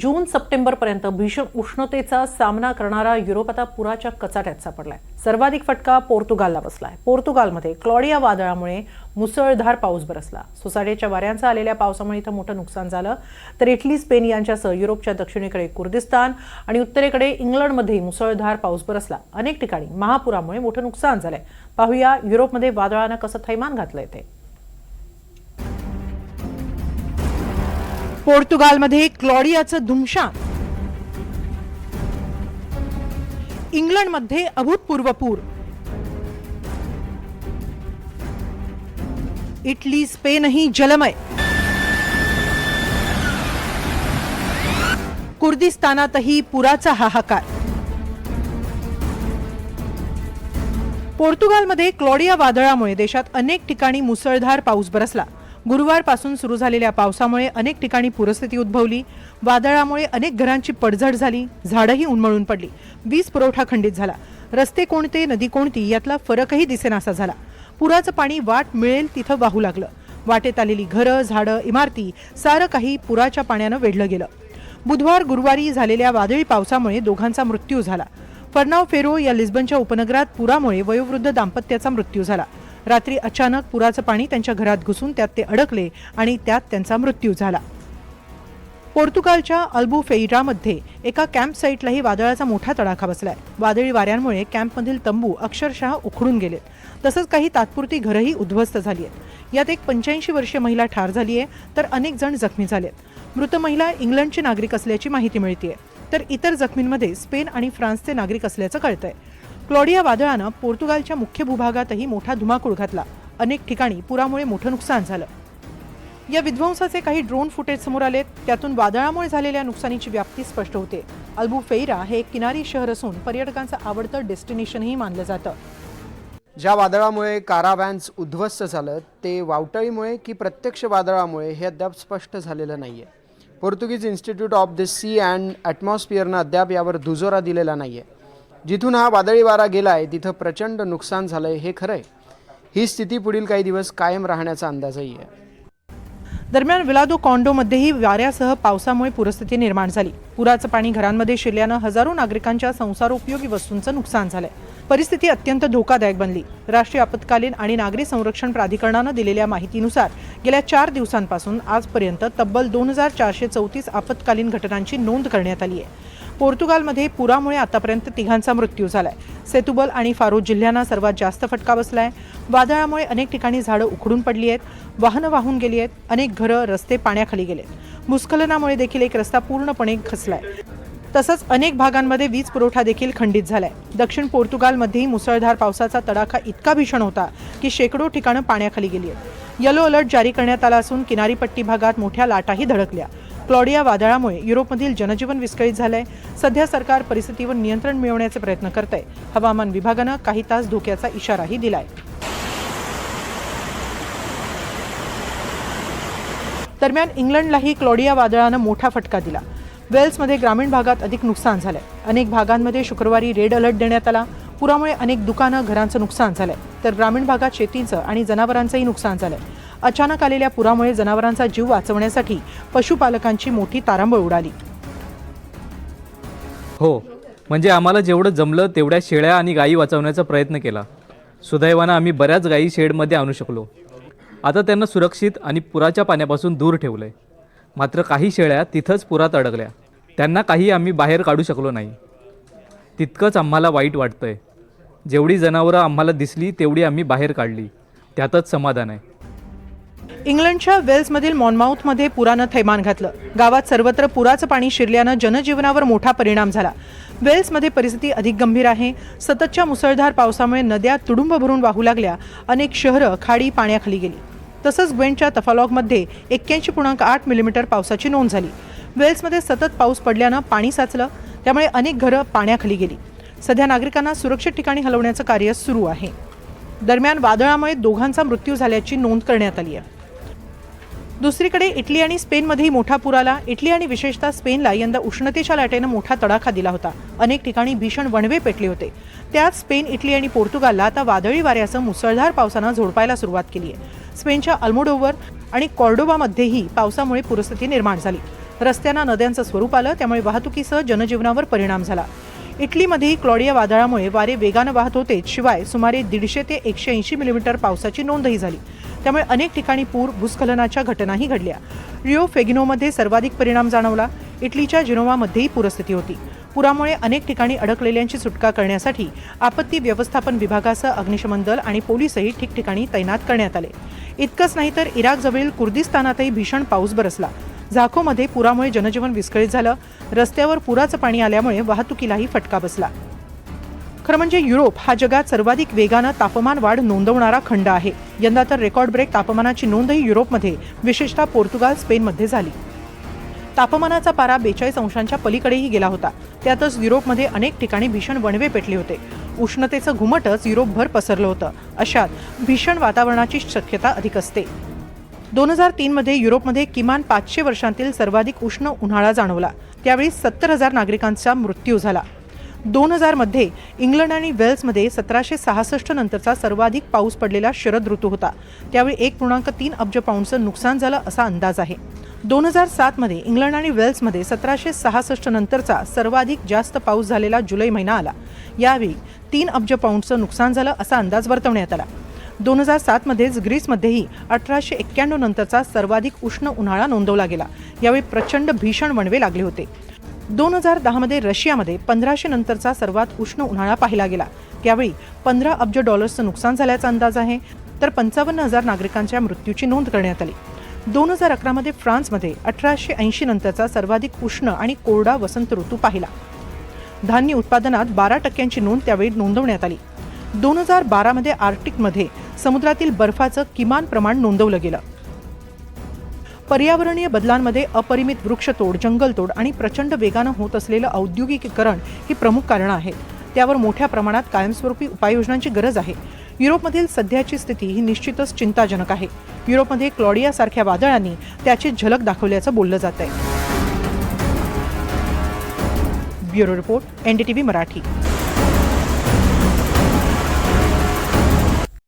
जून सप्टेंबरपर्यंत भीषण उष्णतेचा सामना करणारा युरोप आता पुराच्या कचाट्यात सापडलाय. सर्वाधिक फटका पोर्तुगालला बसलाय. पोर्तुगालमध्ये क्लॉडिया वादळामुळे मुसळधार पाऊस बरसला. सोसाट्याच्या वाऱ्यांचा आलेल्या पावसामुळे इथं मोठं नुकसान झालं. तर इटली स्पेन यांच्यासह युरोपच्या दक्षिणेकडे कुर्दिस्तान आणि उत्तरेकडे इंग्लंडमध्येही मुसळधार पाऊस बरसला. अनेक ठिकाणी महापुरामुळे मोठं नुकसान झालंय. पाहूया युरोपमध्ये वादळानं कसं थैमान घातलंय ते. पोर्तुगालमध्ये क्लॉडियाचं धुमशान. इंग्लंडमध्ये अभूतपूर्व पूर. इटली स्पेनही जलमय. कुर्दिस्तानातही पुराचा हाहाकार. पोर्तुगालमध्ये क्लॉडिया वादळामुळे देशात अनेक ठिकाणी मुसळधार पाऊस बरसला. गुरुवारपासून सुरू झालेल्या पावसामुळे अनेक ठिकाणी पूरस्थिती उद्भवली. वादळामुळे अनेक घरांची पडझड झाली. झाडंही उन्मळून पडली. वीज पुरवठा खंडित झाला. रस्ते कोणते नदी कोणती यातला फरकही दिसेनासा झाला. पुराचं पाणी वाट मिळेल तिथं वाहू लागलं. वाटेत आलेली घरं झाडं इमारती सारं काही पुराच्या पाण्यानं वेढलं गेलं. बुधवार गुरुवारी झालेल्या वादळी पावसामुळे दोघांचा मृत्यू झाला. फर्नाव फेरो या लिस्बनच्या उपनगरात पुरामुळे वयोवृद्ध दाम्पत्याचा मृत्यू झाला. रात्री अचानक पुराचं पाणी त्यांच्या घरात घुसून त्यात ते अडकले आणि त्यात त्यांचा मृत्यू झाला. पोर्तुगालच्या अल्बुफेइरामध्ये एका कॅम्प साईटलाही वादळाचा मोठा तडाखा बसलाय. वादळी वाऱ्यांमुळे कॅम्पमधील तंबू अक्षरशः उखडून गेलेत. तसंच काही तात्पुरती घरंही उद्ध्वस्त झाली आहेत. यात एक पंच्याऐंशी वर्षीय महिला ठार झाली आहे तर अनेक जण जखमी झालेत मृत महिला इंग्लंडची नागरिक असल्याची माहिती मिळते तर इतर जखमींमध्ये स्पेन आणि फ्रान्सचे नागरिक असल्याचं कळतंय. क्लॉडिया वादळानं पोर्तुगालच्या मुख्य भूभागातही मोठा धुमाकूळ घातला. अनेक ठिकाणी पुरामुळे मोठं नुकसान झालं. या विध्वंसाचे काही ड्रोन फुटेज समोर आले त्यातून वादळामुळे झालेल्या नुकसानीची व्याप्ती स्पष्ट होते. अल्बुफेईरा हे एक किनारी शहर असून पर्यटकांचं आवडतं डेस्टिनेशनही मानलं जातं. ज्या वादळामुळे काराव्हॅन्स उद्ध्वस्त झालं ते वावटळीमुळे की प्रत्यक्ष वादळामुळे हे अद्याप स्पष्ट झालेलं नाही आहे Portuguese institute of the sea and ॲटमॉस्फिअरनं अद्याप यावर दुजोरा दिलेला नाही आहे जिथून हा वादळी वारा गेला आहे तिथं प्रचंड नुकसान झालं आहे हे खरं आहे ही स्थिती पुढील काही दिवस कायम राहण्याचा अंदाजही आहे. दरम्यान विलादो कॉन्डोमध्येही वाऱ्यासह पावसामुळे पूरस्थिती निर्माण झाली. पुराचं पाणी घरांमध्ये शिरल्यानं हजारो नागरिकांच्या संसारोपयोगी वस्तूंचं नुकसान झालंय. परिस्थिती अत्यंत धोकादायक बनली. राष्ट्रीय आपत्कालीन आणि नागरी संरक्षण प्राधिकरणानं दिलेल्या माहितीनुसार गेल्या चार दिवसांपासून आजपर्यंत तब्बल दोन हजार चारशे चौतीस आपत्कालीन घटनांची नोंद करण्यात आली आहे. पोर्तुगालमध्ये पुरामुळे आतापर्यंत तिघांचा मृत्यू झालाय. सेतुबल आणि फारो जिल्ह्यांना सर्वात जास्त फटका बसलाय. वादळामुळे अनेक ठिकाणी झाडं उखडून पडली आहेत वाहनं वाहून गेली आहेत अनेक घरं रस्ते पाण्याखाली गेलेत. भूस्खलनामुळे देखील एक रस्ता पूर्णपणे खचलाय. तसंच अनेक भागांमध्ये वीज पुरवठा देखील खंडित झालाय. दक्षिण पोर्तुगालमध्येही मुसळधार पावसाचा तडाखा इतका भीषण होता की शेकडो ठिकाणं पाण्याखाली गेली आहेत. येलो अलर्ट जारी करण्यात आला असून किनारीपट्टी भागात मोठ्या लाटाही धडकल्या. क्लॉडिया वादळामुळे युरोपमधील जनजीवन विस्कळीत झालंय. सध्या सरकार परिस्थितीवर नियंत्रण मिळवण्याचे प्रयत्न करत आहे हवामान विभागानं काही तास धोक्याचा इशाराही दिलाय. दरम्यान इंग्लंडलाही क्लॉडिया वादळानं मोठा फटका दिला. वेल्समध्ये ग्रामीण भागात अधिक नुकसान झालंय. अनेक भागांमध्ये शुक्रवारी रेड अलर्ट देण्यात आला. पुरामुळे अनेक दुकानं घरांचं नुकसान झालंय. तर ग्रामीण भागात शेतीचं आणि जनावरांचंही नुकसान झालंय. अचानक आलेल्या पुरामुळे जनावरांचा जीव वाचवण्यासाठी पशुपालकांची मोठी तारांबळ उडाली. हो म्हणजे आम्हाला जेवढं जमलं तेवढ्या शेळ्या आणि गायी वाचवण्याचा प्रयत्न केला. सुदैवानं आम्ही बऱ्याच गायी शेडमध्ये आणू शकलो. आता त्यांना सुरक्षित आणि पुराच्या पाण्यापासून दूर ठेवलं आहे मात्र काही शेळ्या तिथंच पुरात अडकल्या. त्यांना काही आम्ही बाहेर काढू शकलो नाही. तितकंच आम्हाला वाईट वाटतं आहे जेवढी जनावरं आम्हाला दिसली तेवढी आम्ही बाहेर काढली. त्यातच समाधान आहे. इंग्लंडच्या वेल्समधील मॉनमाऊथमध्ये पुरानं थैमान घातलं. गावात सर्वत्र पुराचं पाणी शिरल्यानं जनजीवनावर मोठा परिणाम झाला. वेल्समध्ये परिस्थिती अधिक गंभीर आहे. सततच्या मुसळधार पावसामुळे नद्या तुडुंब भरून वाहू लागल्या. अनेक शहरं खाडी पाण्याखाली गेली. तसंच ग्वेंटच्या तफालॉगमध्ये एक्क्याऐंशी पूर्णांक आठ मिलीमीटर पावसाची नोंद झाली. वेल्समध्ये सतत पाऊस पडल्यानं पाणी साचलं. त्यामुळे अनेक घरं पाण्याखाली गेली. सध्या नागरिकांना सुरक्षित ठिकाणी हलवण्याचं कार्य सुरू आहे. दरम्यान वादळामुळे दोघांचा मृत्यू झाल्याची नोंद करण्यात आली आहे. दुसरीकडे इटली आणि स्पेनमध्येही मोठा पूर आला. इटली आणि विशेषतः स्पेनला यंदा उष्णतेच्या लाटेनं मोठा तडाखा दिला होता. अनेक ठिकाणी भीषण वणवे पेटले होते. त्यात स्पेन इटली आणि पोर्तुगालला आता वादळी वाऱ्यासह मुसळधार पावसानं झोडपायला सुरुवात केली आहे. स्पेनच्या अल्मोडोवर आणि कॉर्डोबामध्येही पावसामुळे पूरस्थिती निर्माण झाली. रस्त्यांना नद्यांचं स्वरूप आलं त्यामुळे वाहतुकीसह जनजीवनावर परिणाम झाला. इटलीमध्येही क्लॉडिया वादळामुळे वारे वेगानं वाहत होते. शिवाय सुमारे दीडशे ते एकशे ऐंशी मिलीमीटर पावसाची नोंदही झाली. त्यामुळे अनेक ठिकाणी पूर भूस्खलनाच्या घटनाही घडल्या. रिओ फेगिनोमध्ये सर्वाधिक परिणाम जाणवला. इटलीच्या जिनोवामध्येही पूरस्थिती होती. पुरामुळे अनेक ठिकाणी अडकलेल्यांची सुटका करण्यासाठी आपत्ती व्यवस्थापन विभागासह अग्निशमन दल आणि पोलीसही ठिकठिकाणी तैनात करण्यात आले. इतकंच नाही तर इराकजवळील कुर्दिस्तानातही भीषण पाऊस बरसला. झाखोमध्ये पुरामुळे जनजीवन विस्कळीत झालं. रस्त्यावर पुराचं पाणी आल्यामुळे वाहतुकीलाही फटका बसला. खरं म्हणजे युरोप हा जगात सर्वाधिक वेगानं तापमान वाढ नोंदवणारा खंड आहे. यंदा तर रेकॉर्ड ब्रेक तापमानाची नोंदही युरोपमध्ये विशेषतः पोर्तुगाल स्पेनमध्ये झाली. तापमानाचा पारा बेचाळीस अंशांच्या पलीकडेही गेला होता. त्यातच युरोपमध्ये अनेक ठिकाणी भीषण वणवे पेटले होते. उष्णतेचं घुमटच युरोपभर पसरलं होतं. अशात भीषण वातावरणाची शक्यता अधिक असते. दोन हजार तीनमध्ये युरोपमध्ये किमान पाचशे वर्षांतील सर्वाधिक उष्ण उन्हाळा जाणवला. त्यावेळी सत्तर हजार नागरिकांचा मृत्यू झाला. दोन हजारमध्ये इंग्लंड आणि वेल्समध्ये सतराशे सहासष्ट नंतरचा सर्वाधिक पाऊस पडलेला शरद ऋतू होता. त्यावेळी एक पूर्णांक तीन अब्ज पाऊंडचं नुकसान झालं असा अंदाज आहे. दोन हजार सातमध्ये इंग्लंड आणि वेल्समध्ये सतराशे सहासष्ट नंतरचा सर्वाधिक जास्त पाऊस झालेला जुलै महिना आला. यावेळी तीन अब्ज पाऊंडचं नुकसान झालं असा अंदाज वर्तवण्यात आला. दोन हजार सातमध्येच ग्रीसमध्येही अठराशे एक्क्याण्णव नंतरचा सर्वाधिक उष्ण उन्हाळा नोंदवला गेला. यावेळी प्रचंड भीषण वणवे लागले होते. दोन हजार दहामध्ये रशियामध्ये पंधराशे नंतरचा सर्वात उष्ण उन्हाळा पाहिला गेला. त्यावेळी पंधरा अब्ज डॉलर्सचं नुकसान झाल्याचा अंदाज आहे. तर पंचावन्न हजार नागरिकांच्या मृत्यूची नोंद करण्यात आली. दोन हजार अकरामध्ये फ्रान्समध्ये अठराशे ऐंशी नंतरचा सर्वाधिक उष्ण आणि कोरडा वसंत ऋतू पाहिला. धान्य उत्पादनात बारा टक्क्यांची नोंद त्यावेळी नोंदवण्यात आली. दोन हजार बारामध्ये आर्टिकमध्ये समुद्रातील बर्फाचं किमान प्रमाण नोंदवलं गेलं. पर्यावरणीय बदलांमध्ये अपरिमित वृक्षतोड जंगलतोड आणि प्रचंड वेगानं होत असलेलं औद्योगिकीकरण ही प्रमुख कारणं आहेत. त्यावर मोठ्या प्रमाणात कायमस्वरूपी उपाययोजनांची गरज आहे. युरोपमधील सध्याची स्थिती ही निश्चितच चिंताजनक आहे. युरोपमध्ये क्लॉडियासारख्या वादळांनी त्याची झलक दाखवल्याचं बोललं जात आहे ब्युरो रिपोर्ट एनडीटीव्ही मराठी.